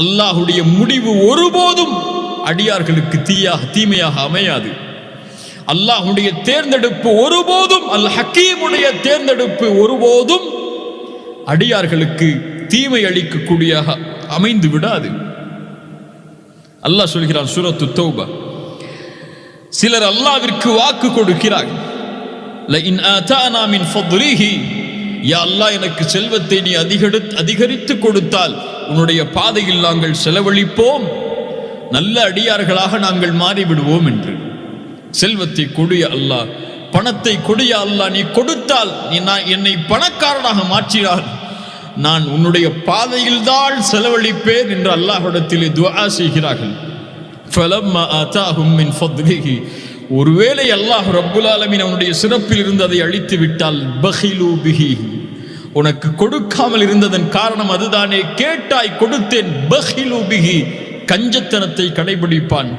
அல்லாஹுடைய முடிவு ஒருபோதும் அடியார்களுக்கு தீயாக தீமையாக அமையாது. அல்லாஹுடைய தேர்ந்தெடுப்பு ஒருபோதும் அல் ஹக்கீமுடைய தேர்ந்தெடுப்பு ஒருபோதும் அடியார்களுக்கு தீமை அளிக்கக்கூடிய அமைந்து விடாது. அல்லாஹ் சொல்கிறான் சூரத்து தௌபா. சிலர் அல்லாவிற்கு வாக்கு கொடுக்கிறார்கள். لئن آتانا من فضله யா அல்லாஹ் எனக்கு செல்வத்தை நீ அதிகரி அதிகரித்து கொடுத்தால் உன்னுடைய பாதையில் நாங்கள் செலவழிப்போம் நல்ல அடியார்களாக நாங்கள் மாறிவிடுவோம் என்று செல்வத்தை கொடிய அல்லாஹ் பணத்தை கொடிய அல்லாஹ் நீ கொடுத்தால் நீ நான் என்னை பணக்காரனாக மாற்றினார் நான் உன்னுடைய பாதையில் தான் செலவழிப்பேன் என்று அல்லாஹ்விடத்திலே துஆ செய்கிறார்கள் ஃபலம்மா ஆதாஹும் மின் ஃபத்லிஹி ஒருவேளை அல்லாஹ் ரப்புல் ஆலமீன் அவனுடைய சிறப்பில் இருந்து அதை அழித்து விட்டால் பஹிலு பிஹி. உனக்கு கொடுக்காமல் இருந்ததன் காரணம் அதுதானே கேட்டாய் கொடுத்தேன் பஹிலு பிஹி. கஞ்சத்தனத்தை கடைபிடிப்பான்.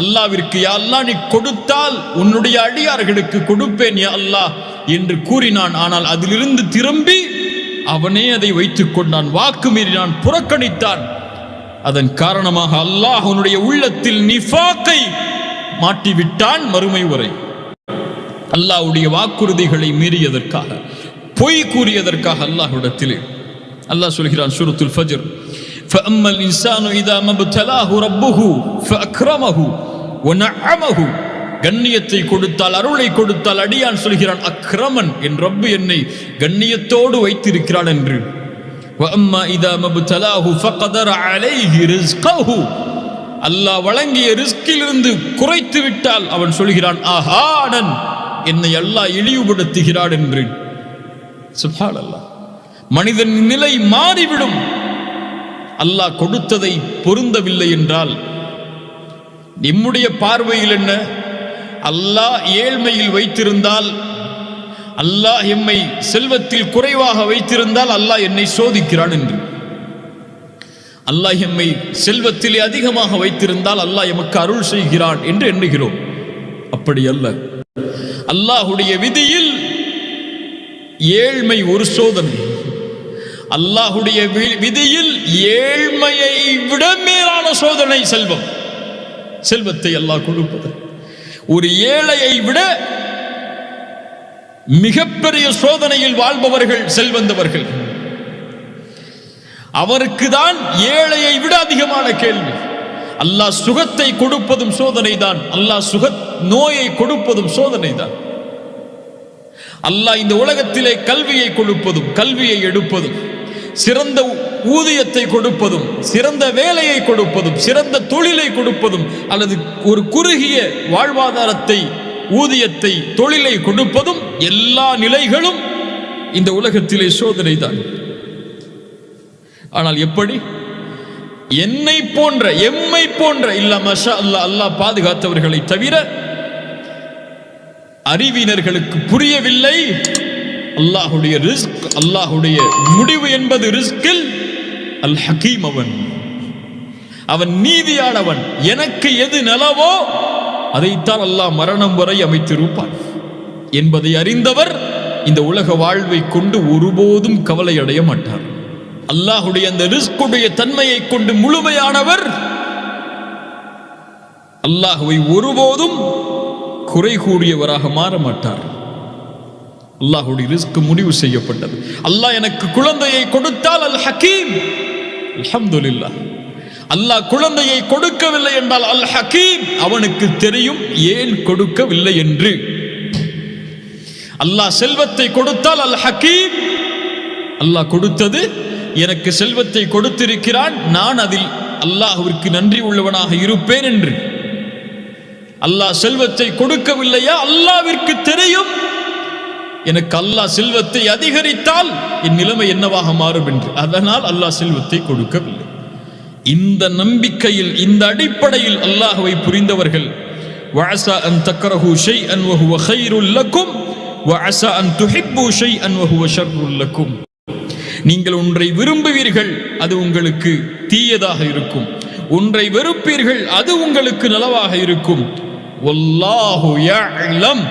அல்லாவிற்கு யா நீ கொடுத்தால் உன்னுடைய அடியார்களுக்கு கொடுப்பேன் யா அல்லாஹ் என்று கூறினான். ஆனால் அதிலிருந்து திரும்பி அவனே அதை வைத்துக் கொண்டான். வாக்கு மீறினான் புறக்கணித்தான். அதன் காரணமாக அல்லாஹ் அவனுடைய உள்ளத்தில் நிஃபாக்கை மாட்டிவிட்டான் மறுமை வரை அல்லாஹ்வுடைய வாக்குறுதிகளை மீறியதற்காக பொய் கூறியதற்காக அல்லாஹ்விடத்திலே அல்லாஹ் சொல்கிறான் சூரத்துல் ஃபஜர் فأما الإنسان إذا ما ابتلاه ربه فأكرمه ونعمه கண்ணியத்தை கொடுத்தால் அருளை கொடுத்தால் அடியான் சொல்கிறான் அக்ரமன் என் ரப்பு என்னை கண்ணியத்தோடு வைத்திருக்கிறான் என்று وأما إذا ما ابتلاه فقدر عليه رزقه அல்லாஹ் வழங்கிய ரிஸ்கிலிருந்து குறைத்து விட்டால் அவன் சொல்கிறான் ஆஹானன் என்னை அல்லாஹ் இழிவுபடுத்துகிறான் என்று சுப்ஹான் அல்லாஹ் மனிதன் நிலை மாறிவிடும் அல்லாஹ் கொடுத்ததை பொருந்தவில்லை என்றால் நம்முடைய பார்வையில் என்ன அல்லாஹ் ஏழ்மையில் வைத்திருந்தால் அல்லாஹ் எம்மை செல்வத்தில் குறைவாக வைத்திருந்தால் அல்லாஹ் என்னை சோதிக்கிறான் என்று. அல்லாஹ் எம்மை செல்வத்திலே அதிகமாக வைத்திருந்தால் அல்லாஹ் எமக்கு அருள் செய்கிறான் என்று எண்ணுகிறோம். அப்படி அல்ல. அல்லாஹுடைய விதியில் ஏழ்மை ஒரு சோதனை. அல்லாஹுடைய வி- விதியில் ஏழ்மையை விட மேலான சோதனை செல்வம். செல்வத்தை அல்லாஹ் கொடுப்பது. ஒரு ஏழையை விட மிகப்பெரிய சோதனையில் வாழ்பவர்கள் செல்வந்தவர்கள். அவருக்கு தான் ஏழையை விட அதிகமான கேள்வி. அல்லாஹ் சுகத்தை கொடுப்பதும் சோதனை தான் அல்லாஹ் சுக நோயை கொடுப்பதும் சோதனை தான் அல்லாஹ் இந்த உலகத்திலே கல்வியை கொடுப்பதும் கல்வியை எடுப்பதும் சிறந்த ஊதியத்தை கொடுப்பதும் சிறந்த வேலையை கொடுப்பதும் சிறந்த தொழிலை கொடுப்பதும் அல்லது ஒரு குறுகிய வாழ்வாதாரத்தை ஊதியத்தை தொழிலை கொடுப்பதும் எல்லா நிலைகளும் இந்த உலகத்திலே சோதனை தான் ஆனால் எப்படி? என்னை போன்ற எம்மை போன்ற இல்ல மஷா அல்லாஹ் அல்லாஹ் பாதுகாத்தவர்களை தவிர அறிவினர்களுக்கு புரியவில்லை. அல்லாஹுடைய ரிஸ்க் அல்லாஹுடைய முடிவு என்பது ரிஸ்கில் அல் ஹக்கீம் அவன். அவன் நீதியானவன். எனக்கு எது நலவோ அதைத்தான் அல்லாஹ் மரணம் வரை அமைத்திருப்பான். என்பதை அறிந்தவர் இந்த உலக வாழ்வை கொண்டு ஒருபோதும் கவலை அடைய மாட்டார். அல்லாஹுடைய அந்த ரிஸ்குடைய தன்மையை கொண்டு முழுமையானவர் அல்லாஹுவை ஒருபோதும் குறை கூறியவராக மாற மாட்டார். அல்லாஹுடைய ரிஸ்க் முடிவு செய்யப்பட்டது. அல்லாஹ் எனக்கு குழந்தையை கொடுத்தால் அல் ஹக்கீம் அல்ஹம்துலில்லாஹ். அல்லாஹ் குழந்தையை கொடுக்கவில்லை என்றால் அல் ஹக்கீம் அவனுக்கு தெரியும் ஏன் கொடுக்கவில்லை என்று. அல்லாஹ் செல்வத்தை கொடுத்தால் அல் ஹக்கீம் அல்லாஹ் கொடுத்தது எனக்கு செல்வத்தை கொடுத்திருக்கிறான். நான் அதில் அல்லாஹுவிற்கு நன்றி உள்ளவனாக இருப்பேன் என்று. அல்லாஹ் செல்வத்தை கொடுக்கவில்லையா? அல்லாவிற்கு தெரியும். எனக்கு அல்லாஹ் செல்வத்தை அதிகரித்தால் என் நிலைமை என்னவாக மாறும் என்று. அதனால் அல்லாஹ் செல்வத்தை கொடுக்கவில்லை. இந்த நம்பிக்கையில் இந்த அடிப்படையில் அல்லாஹ்வை புரிந்தவர்கள் وعسى أن تكرهوا شيئا وهو خير لكم وعسى أن تحبوا شيئا وهو شر لكم நீங்கள் ஒன்றை விரும்புவீர்கள் அது உங்களுக்கு தீயதாக இருக்கும் ஒன்றை வெறுப்பீர்கள் அது உங்களுக்கு நலவாக இருக்கும் வல்லாஹு யஅலம்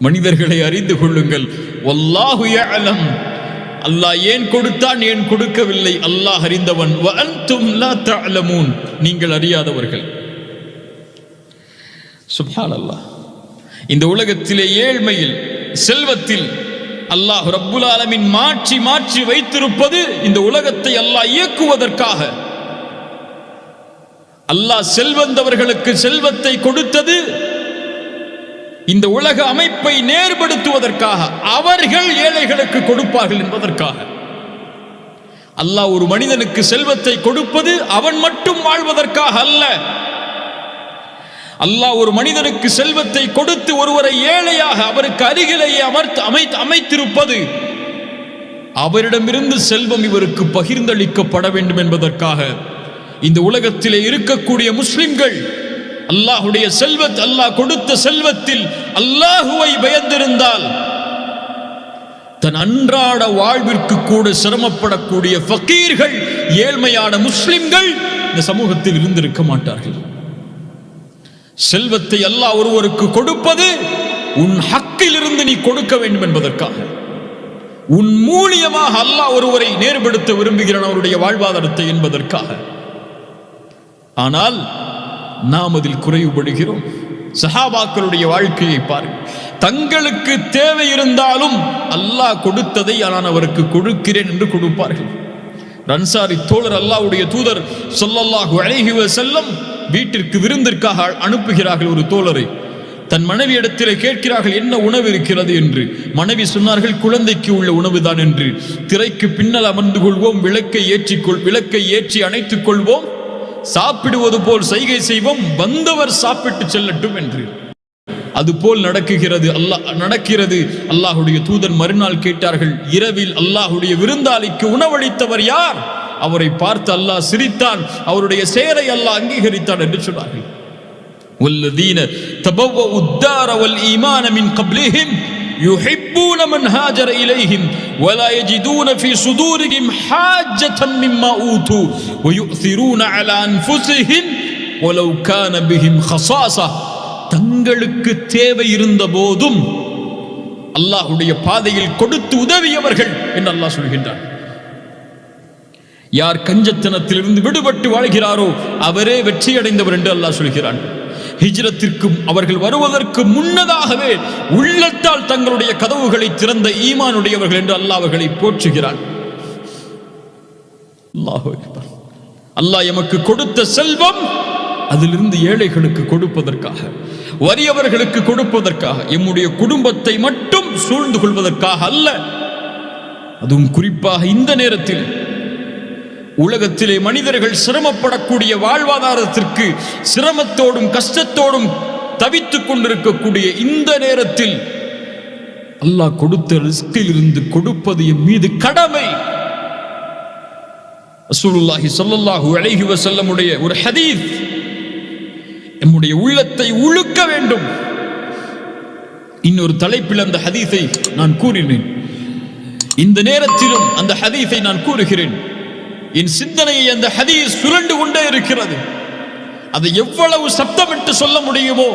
மனிதர்களை அறிந்து கொள்ளுங்கள் வல்லாஹு யஅலம் அல்லாஹ் ஏன் கொடுத்தான் ஏன் கொடுக்கவில்லை? அல்லாஹ் அறிந்தவன் நீங்கள் அறியாதவர்கள். சுப்ஹானல்லாஹ். இந்த உலகத்திலே ஏழ்மையில் செல்வத்தில் அல்லாஹ் ரப்புல் ஆலமின் மாற்றி மாற்றி வைத்திருப்பது இந்த உலகத்தை அல்லாஹ் இயக்குவதற்காக. அல்லாஹ் செல்வந்தவர்களுக்கு செல்வத்தை கொடுத்தது இந்த உலக அமைப்பை நேர்படுத்துவதற்காக அவர்கள் ஏழைகளுக்கு கொடுப்பார்கள் என்பதற்காக. அல்லாஹ் ஒரு மனிதனுக்கு செல்வத்தை கொடுப்பது அவன் மட்டும் வாழ்வதற்காக அல்ல. அல்லாஹ் ஒரு மனிதனுக்கு செல்வத்தை கொடுத்து ஒருவரை ஏழையாக அவருக்கு அருகிலேயே அமர்த்து அமைத்து அமைத்திருப்பது அவரிடமிருந்து செல்வம் இவருக்கு பகிர்ந்தளிக்கப்பட வேண்டும் என்பதற்காக. இந்த உலகத்திலே இருக்கக்கூடிய முஸ்லிம்கள் அல்லாஹுடைய செல்வத் அல்லாஹ் கொடுத்த செல்வத்தில் அல்லாஹுவை பயந்திருந்தால் தன் அன்றாட வாழ்விற்கு கூட சிரமப்படக்கூடிய ஃபக்கீர்கள் ஏழ்மையான முஸ்லிம்கள் இந்த சமூகத்தில் இருந்திருக்க மாட்டார்கள். செல்வத்தை அல்லாஹ் ஒருவருக்கு கொடுப்பது உன் ஹக்கில் இருந்து நீ கொடுக்க வேண்டும் என்பதற்காக. உன் மூலியமாக அல்லாஹ் ஒருவரை நேர்படுத்த விரும்புகிறான் அவருடைய வாழ்வாதாரத்தை என்பதற்காக. ஆனால் நாம் அதில் குறைவுபடுகிறோம். சஹாபாக்களுடைய வாழ்க்கையை பாருங்கள். தங்களுக்கு தேவை இருந்தாலும் அல்லாஹ் கொடுத்ததை நான் அவருக்கு கொடுக்கிறேன் என்று கொடுப்பார்கள். ரன்சாரி தோழர் அல்லாவுடைய தூதர் சொல்லல்லாஹு அழகிவ செல்லம் வீட்டிற்கு விருந்திற்காக அனுப்புகிறார்கள் ஒரு தோழரை. தன் மனைவி இடத்திலே கேட்கிறார்கள் என்ன உணவு இருக்கிறது? என்று. மனைவி சொன்னார்கள் குழந்தைக்கு உள்ள உணவுதான் என்று. திரைக்கு பின்னல் அமர்ந்து கொள்வோம் விளக்கை ஏற்றிக்கொள் விளக்கை ஏற்றி அணைத்துக் கொள்வோம். சாப்பிடுவது போல் செய்கை செய்வோம் வந்தவர் சாப்பிட்டு செல்லட்டும் என்று அதுபோல் நடக்குகிறது அல்லாஹ் நடக்கிறது அல்லாஹுடைய தூதன் மறுநாள் கேட்டார்கள் இரவில் அல்லாஹுடைய விருந்தாளிக்கு உணவளித்தவர் யார் அவரை பார்த்து அல்லாஹ் சிரித்தான் அவருடைய செயலை அல்லாஹ் அங்கீகரித்தான் என்று சொன்னார்கள் والذين تبوأوا الدار والإيمان من قبلهم يحبون من هاجر إليهم ولا يجدون في صدورهم حاجة مما أوتوا ويؤثرون على أنفسهم ولو كان بهم خصاصة தங்களுக்கு தேவை இருந்த போதும் அல்லாஹுடைய பாதையில் கொடுத்து உதவியவர்கள் என்று அல்லாஹ் சொல்கின்றார் யார் கஞ்சத்தனத்திலிருந்து விடுபட்டு வாழ்கிறாரோ அவரே வெற்றி அடைந்தவர் என்று அல்லாஹ் சொல்கிறான் ஹிஜ்ரத்திற்கும் அவர்கள் வருவதற்கு முன்னதாகவே உள்ளத்தால் தங்களுடைய கதவுகளை திறந்த ஈமானுடையவர்கள் என்று அல்லாஹ் அவர்களை போற்றுகிறான் அல்லாஹ் எமக்கு கொடுத்த செல்வம் அதிலிருந்து ஏழைகளுக்கு கொடுப்பதற்காக வறியவர்களுக்கு கொடுப்பதற்காக எம்முடைய குடும்பத்தை மட்டும் சூழ்ந்து கொள்வதற்காக அல்ல. அதுவும் குறிப்பாக இந்த நேரத்தில் உலகத்திலே மனிதர்கள் சிரமப்படக்கூடிய வாழ்வாதாரத்திற்கு சிரமத்தோடும் கஷ்டத்தோடும் தவித்துக் கொண்டிருக்கக்கூடிய இந்த நேரத்தில் அல்லாஹ் கொடுத்த ரிஸ்கில் இருந்து கொடுப்பது என் மீது கடமை. அசூலுல்லாஹி சொல்லல்லாஹு அழகி வசல்லமுடைய ஒரு ஹதீஸ். நம்முடைய உள்ளத்தை உழுக்க வேண்டும். இன்னொரு தலைப்பில் அந்த ஹதீஸை நான் கூறினேன். இந்த நேரத்திலும் அந்த ஹதீஸை நான் கூறுகிறேன். என் சிந்தனையை அந்த ஹதீஸ் சுரண்டு கொண்டே இருக்கிறது. அதை எவ்வளவு சப்தமிட்டு சொல்ல முடியுமோ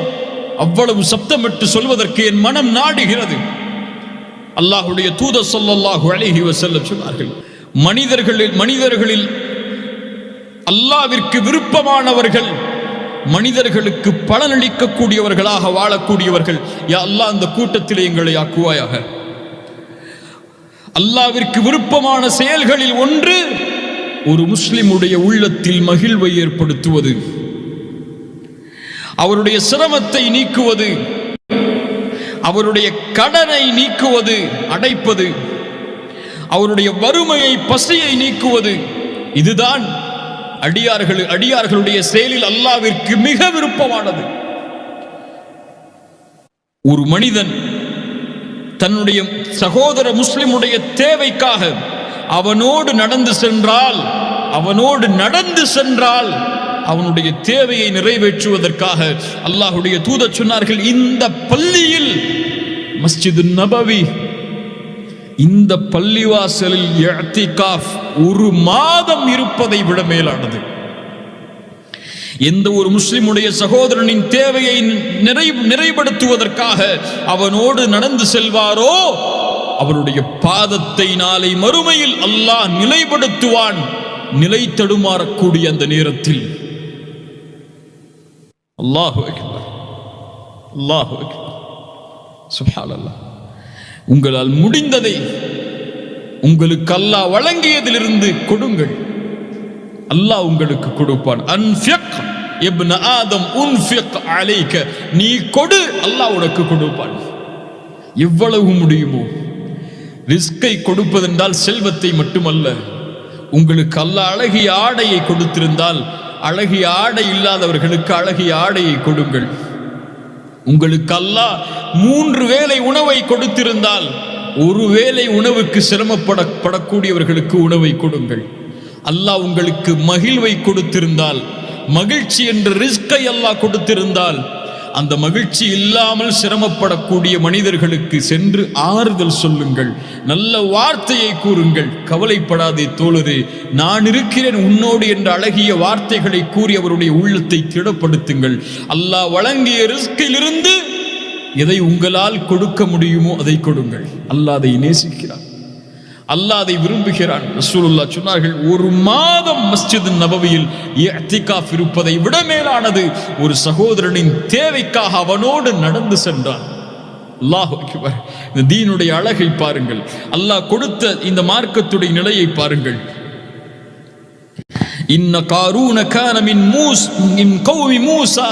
அவ்வளவு சப்தமிட்டு சொல்வதற்கு என் மனம் நாடுகிறது. அல்லாஹுடைய தூத சொல்லல்லாஹு அழகி வஸல்லம் சொன்னார்கள் மனிதர்களில் மனிதர்களில் அல்லாவிற்கு விருப்பமானவர்கள் மனிதர்களுக்கு பலனளிக்கக்கூடியவர்களாக வாழக்கூடியவர்கள் யா அல்லாஹ் அந்த கூட்டத்திலே எங்களை ஆக்குவாயாக. அல்லாவிற்கு விருப்பமான செயல்களில் ஒன்று ஒரு முஸ்லிமுடைய உள்ளத்தில் மகிழ்வை ஏற்படுத்துவது. அவருடைய சிரமத்தை நீக்குவது. அவருடைய கடனை நீக்குவது அடைப்பது. அவருடைய வறுமையை பசியை நீக்குவது. இதுதான் அடியார்கள் அடியார்களுடைய செயலில் அல்லாவிற்கு மிக விருப்பமானது. ஒரு மனிதன் தன்னுடைய சகோதர முஸ்லிமுடைய தேவைக்காக அவனோடு நடந்து சென்றால் அவனோடு நடந்து சென்றால் அவனுடைய தேவையை நிறைவேற்றுவதற்காக அல்லாஹுடைய தூத சொன்னார்கள் இந்த பள்ளியில் மஸ்ஜிது நபவி இந்த பள்ளிவாசலில் ஒரு மாதம் இருப்பதை விட மேலானது. எந்த ஒரு முஸ்லிமுடைய சகோதரனின் தேவையை நிறை நிறைப்படுத்துவதற்காக அவனோடு நடந்து செல்வாரோ அவருடைய பாதத்தை நாளை மறுமையில் அல்லாஹ் நிலைப்படுத்துவான் நிலை தடுமாறக்கூடிய அந்த நேரத்தில். அல்லாஹு அல்லாஹு அக்பர். உங்களால் முடிந்ததை உங்களுக்கு அல்லாஹ் வழங்கியதிலிருந்து கொடுங்கள். அல்லாஹ் உங்களுக்கு கொடுப்பான். அன்ஃபிக் இப்ன ஆதம் உன்ஃபிக் அலைக்க. நீ கொடு அல்லாஹ் உனக்கு கொடுப்பான். எவ்வளவு முடியுமோ ரிஸ்கை கொடுப்பதென்றால் செல்வத்தை மட்டுமல்ல. உங்களுக்கு அல்ல அழகிய ஆடையை கொடுத்திருந்தால் அழகிய ஆடை இல்லாதவர்களுக்கு அழகிய ஆடையை கொடுங்கள். உங்களுக்கு அல்லா மூன்று வேளை உணவை கொடுத்திருந்தால் ஒரு வேளை உணவுக்கு சிரமப்படப்படக்கூடியவர்களுக்கு உணவை கொடுங்கள். அல்லாஹ் உங்களுக்கு மகிழ்வை கொடுத்திருந்தால் மகிழ்ச்சி என்ற ரிஸ்கை அல்லாஹ் கொடுத்திருந்தால் அந்த மகிழ்ச்சி இல்லாமல் சிரமப்படக்கூடிய மனிதர்களுக்கு சென்று ஆறுதல் சொல்லுங்கள். நல்ல வார்த்தையை கூறுங்கள். கவலைப்படாதே தோழரே. நான் இருக்கிறேன் உன்னோடு என்ற அழகிய வார்த்தைகளை கூறி அவருடைய உள்ளத்தை திடப்படுத்துங்கள். அல்லாஹ் வழங்கிய ரிஸ்கிலிருந்து எதை உங்களால் கொடுக்க முடியுமோ அதை கொடுங்கள். அல்லாஹ் அதை நேசிக்கிறார் அல்லாஹ் அதை விரும்புகிறான். ரசூலுல்லாஹ் சொன்னார்கள் ஒரு மாதம் மஸ்ஜித் நபவியில் இஅ்திகாஃப் இருப்பதை விட மேலானது ஒரு சகோதரனின் தேவைக்காக அவனோடு நடந்து சென்றான். அல்லாஹ் இந்த தீனுடைய அழகை பாருங்கள். அல்லாஹ் கொடுத்த இந்த மார்க்கத்துடைய நிலையை பாருங்கள். இன்ன காரூன கான மின் மூஸ் இன் கௌமி மூசா.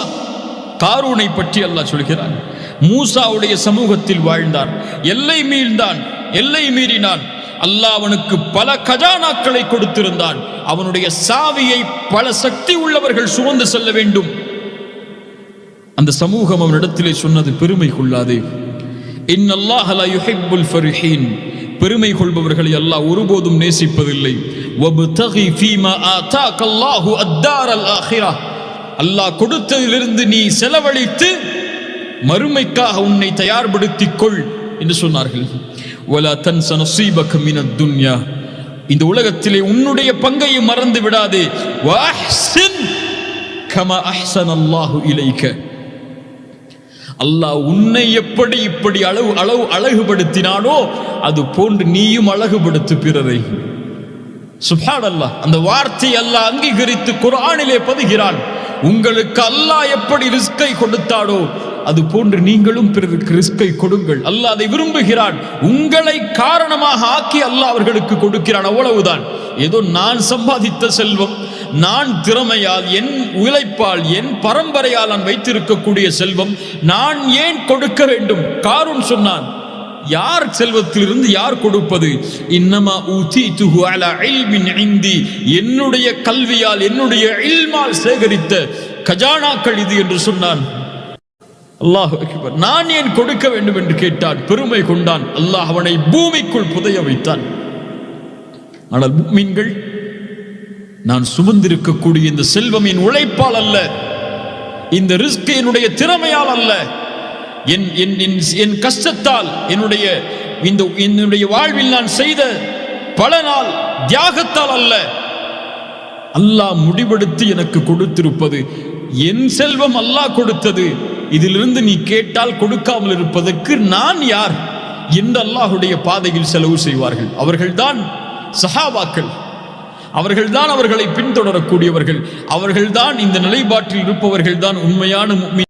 காரூனை பற்றி அல்லாஹ் சொல்கிறான். மூசாவுடைய சமூகத்தில் வாழ்ந்தான். எல்லை மீழ்ந்தான் எல்லை மீறினான். அல்லாஹ் அவனுக்கு பல கஜானாக்களை கொடுத்திருந்தான். அவனுடைய சாவியை பல சக்தி உள்ளவர்கள் சுமந்து செல்ல வேண்டும். அந்த சமூகம் அவனிடத்திலே சொன்னது பெருமை கொள்ளாதே. இன்னல்லாஹ் பெருமை கொள்பவர்களை அல்லாஹ் ஒருபோதும் நேசிப்பதில்லை. ஃபீமா அல்லாஹ் கொடுத்ததிலிருந்து நீ செலவழித்து மறுமைக்காக உன்னை தயார்படுத்திக் கொள் என்று சொன்னார்கள். ஒலா தன் நசீபக மினத் துன்யா. இந்த உலகத்திலே உன்னுடைய பங்கையும் மறந்து விடாதே. வாஹ்சின் கம அஹ்சன் அல்லாஹு இலைக்க. அல்லாஹ் உன்னை எப்படி இப்படி அளவு அளவு அழகுபடுத்தினானோ அது போன்று நீயும் அழகுபடுத்து பிறரை. சுபான் அல்லாஹ் அந்த வார்த்தை அல்லாஹ் அங்கீகரித்து குரானிலே பதுகிறான். உங்களுக்கு அல்லாஹ் எப்படி ரிஸ்கை கொடுத்தாடோ அது போன்று நீங்களும் பிறருக்கு ரிஸ்கை கொடுங்கள். அல்ல அதை விரும்புகிறான். உங்களை காரணமாக ஆக்கி அல்ல அவர்களுக்கு கொடுக்கிறான். அவ்வளவுதான். ஏதோ நான் சம்பாதித்த செல்வம் நான் திறமையால் என் உழைப்பால் என் பரம்பரையால் நான் வைத்திருக்கக்கூடிய செல்வம் நான் ஏன் கொடுக்க வேண்டும்? காரூன் சொன்னான். யார் செல்வத்திலிருந்து யார் கொடுப்பது? இன்னமா ஊதீதுஹு அலா இல்மின் ஐந்தி என்னுடைய கல்வியால் என்னுடைய இல்மால் சேகரித்த கஜானாக்கள் இது என்று சொன்னான். அல்லாஹ் நான் ஏன் கொடுக்க வேண்டும் என்று கேட்டான் பெருமை கொண்டான். அல்லாஹ் அவனை பூமிக்குள் புதைய வைத்தான். ஆனால் மீன்கள் நான் சுமந்திருக்கக்கூடிய இந்த செல்வம் என் உழைப்பால் அல்ல இந்த ரிஸ்க் என்னுடைய திறமையால் அல்ல என் என் என் என் கஷ்டத்தால் என்னுடைய இந்த என்னுடைய வாழ்வில் நான் செய்த பல நாள் தியாகத்தால் அல்ல அல்லாஹ் முடிவெடுத்து எனக்கு கொடுத்திருப்பது என் செல்வம் அல்லாஹ் கொடுத்தது இதிலிருந்து நீ கேட்டால் கொடுக்காமல் இருப்பதற்கு நான் யார் என்று அல்லாஹுடைய பாதையில் செலவு செய்வார்கள். அவர்கள்தான் சஹாபாக்கள். அவர்கள்தான் அவர்களை பின்தொடரக்கூடியவர்கள். அவர்கள்தான் இந்த நிலைப்பாட்டில் இருப்பவர்கள்தான் உண்மையான